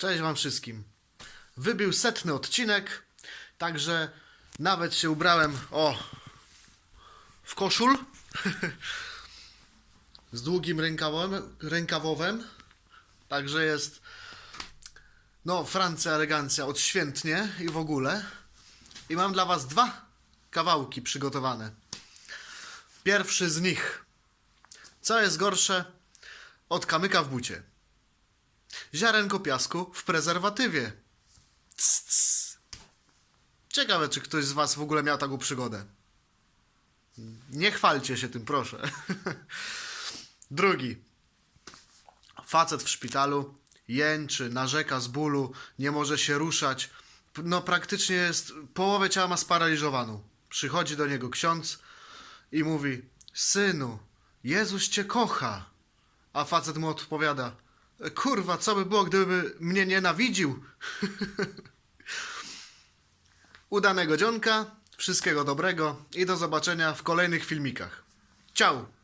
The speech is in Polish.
Cześć wam wszystkim. Wybił setny odcinek, także nawet się ubrałem, o, w koszul z długim rękawowym, rękawowym. Także jest, no, Francja, elegancja, odświętnie i w ogóle. I mam dla was dwa kawałki przygotowane. Pierwszy z nich. Co jest gorsze od kamyka w bucie? Ziarenko piasku w prezerwatywie. Cs. Ciekawe, czy ktoś z Was w ogóle miał taką przygodę. Nie chwalcie się tym, proszę. Drugi. Facet w szpitalu jęczy, narzeka z bólu, nie może się ruszać. No praktycznie jest, połowę ciała ma sparaliżowaną. Przychodzi do niego ksiądz i mówi: Synu, Jezus cię kocha. A facet mu odpowiada: Kurwa, co by było, gdyby mnie nienawidził? Udanego dzionka, wszystkiego dobrego i do zobaczenia w kolejnych filmikach. Ciao!